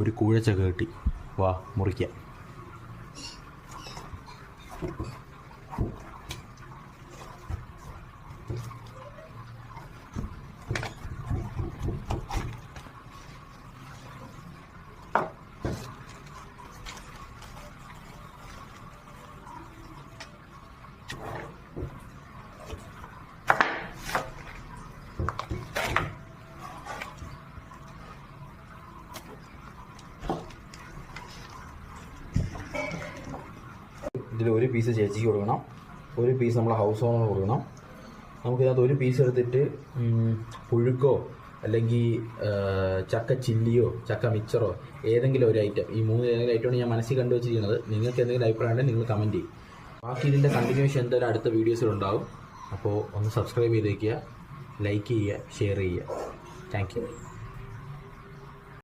ഒരു കൂഴച്ച കിട്ടി. വാ മുറിക്കാം. ഇതിൽ ഒരു പീസ് ചേച്ചിക്ക് കൊടുക്കണം. ഒരു പീസ് നമ്മൾ ഹൗസ് ഓണർ കൊടുക്കണം. നമുക്കിതിനകത്ത് ഒരു പീസ് എടുത്തിട്ട് പുഴുക്കോ അല്ലെങ്കിൽ ചക്ക ചില്ലിയോ ചക്ക മിച്ചറോ ഏതെങ്കിലും ഒരു ഐറ്റം ഈ മൂന്ന് ഏതെങ്കിലും ഐറ്റമാണ് ഞാൻ മനസ്സിൽ കണ്ടു വെച്ചിരിക്കുന്നത്. നിങ്ങൾക്ക് എന്തെങ്കിലും അഭിപ്രായം ഉണ്ടെങ്കിൽ നിങ്ങൾ കമന്റ് ചെയ്യും. ബാക്കി ഇതിന്റെ കണ്ടിന്യൂഷൻ എന്തായാലും അടുത്ത വീഡിയോസിലുണ്ടാവും അപ്പോൾ ഒന്ന് സബ്സ്ക്രൈബ് ചെയ്തേക്കുക. ലൈക്ക് ചെയ്യുക ഷെയർ ചെയ്യുക. Thank you